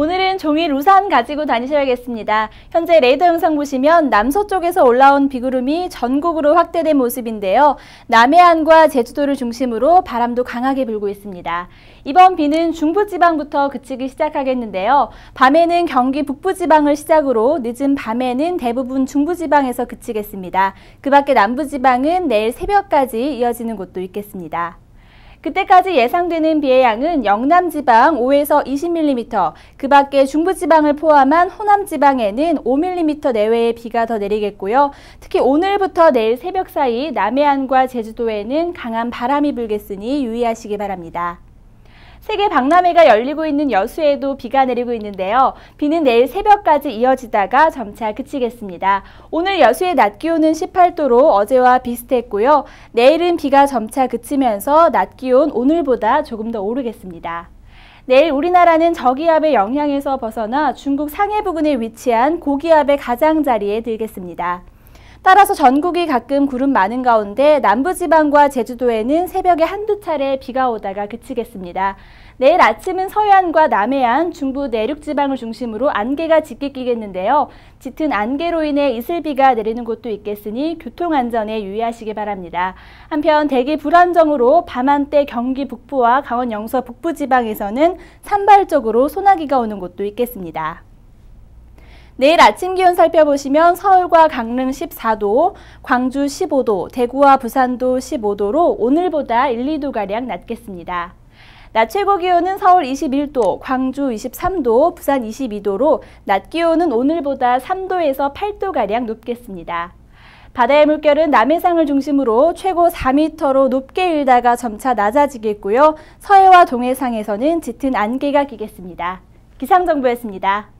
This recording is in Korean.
오늘은 종일 우산 가지고 다니셔야겠습니다. 현재 레이더 영상 보시면 남서쪽에서 올라온 비구름이 전국으로 확대된 모습인데요. 남해안과 제주도를 중심으로 바람도 강하게 불고 있습니다. 이번 비는 중부지방부터 그치기 시작하겠는데요. 밤에는 경기 북부지방을 시작으로 늦은 밤에는 대부분 중부지방에서 그치겠습니다. 그 밖에 남부지방은 내일 새벽까지 이어지는 곳도 있겠습니다. 그때까지 예상되는 비의 양은 영남 지방 5에서 20mm, 그 밖에 중부 지방을 포함한 호남 지방에는 5mm 내외의 비가 더 내리겠고요. 특히 오늘부터 내일 새벽 사이 남해안과 제주도에는 강한 바람이 불겠으니 유의하시기 바랍니다. 세계 박람회가 열리고 있는 여수에도 비가 내리고 있는데요. 비는 내일 새벽까지 이어지다가 점차 그치겠습니다. 오늘 여수의 낮 기온은 18도로 어제와 비슷했고요. 내일은 비가 점차 그치면서 낮 기온 오늘보다 조금 더 오르겠습니다. 내일 우리나라는 저기압의 영향에서 벗어나 중국 상해 부근에 위치한 고기압의 가장자리에 들겠습니다. 따라서 전국이 가끔 구름 많은 가운데 남부지방과 제주도에는 새벽에 한두 차례 비가 오다가 그치겠습니다. 내일 아침은 서해안과 남해안, 중부 내륙지방을 중심으로 안개가 짙게 끼겠는데요. 짙은 안개로 인해 이슬비가 내리는 곳도 있겠으니 교통안전에 유의하시기 바랍니다. 한편 대기 불안정으로 밤한때 경기 북부와 강원 영서 북부지방에서는 산발적으로 소나기가 오는 곳도 있겠습니다. 내일 아침 기온 살펴보시면 서울과 강릉 14도, 광주 15도, 대구와 부산도 15도로 오늘보다 1, 2도가량 낮겠습니다. 낮 최고 기온은 서울 21도, 광주 23도, 부산 22도로 낮 기온은 오늘보다 3도에서 8도가량 높겠습니다. 바다의 물결은 남해상을 중심으로 최고 4m로 높게 일다가 점차 낮아지겠고요. 서해와 동해상에서는 짙은 안개가 끼겠습니다. 기상정보였습니다.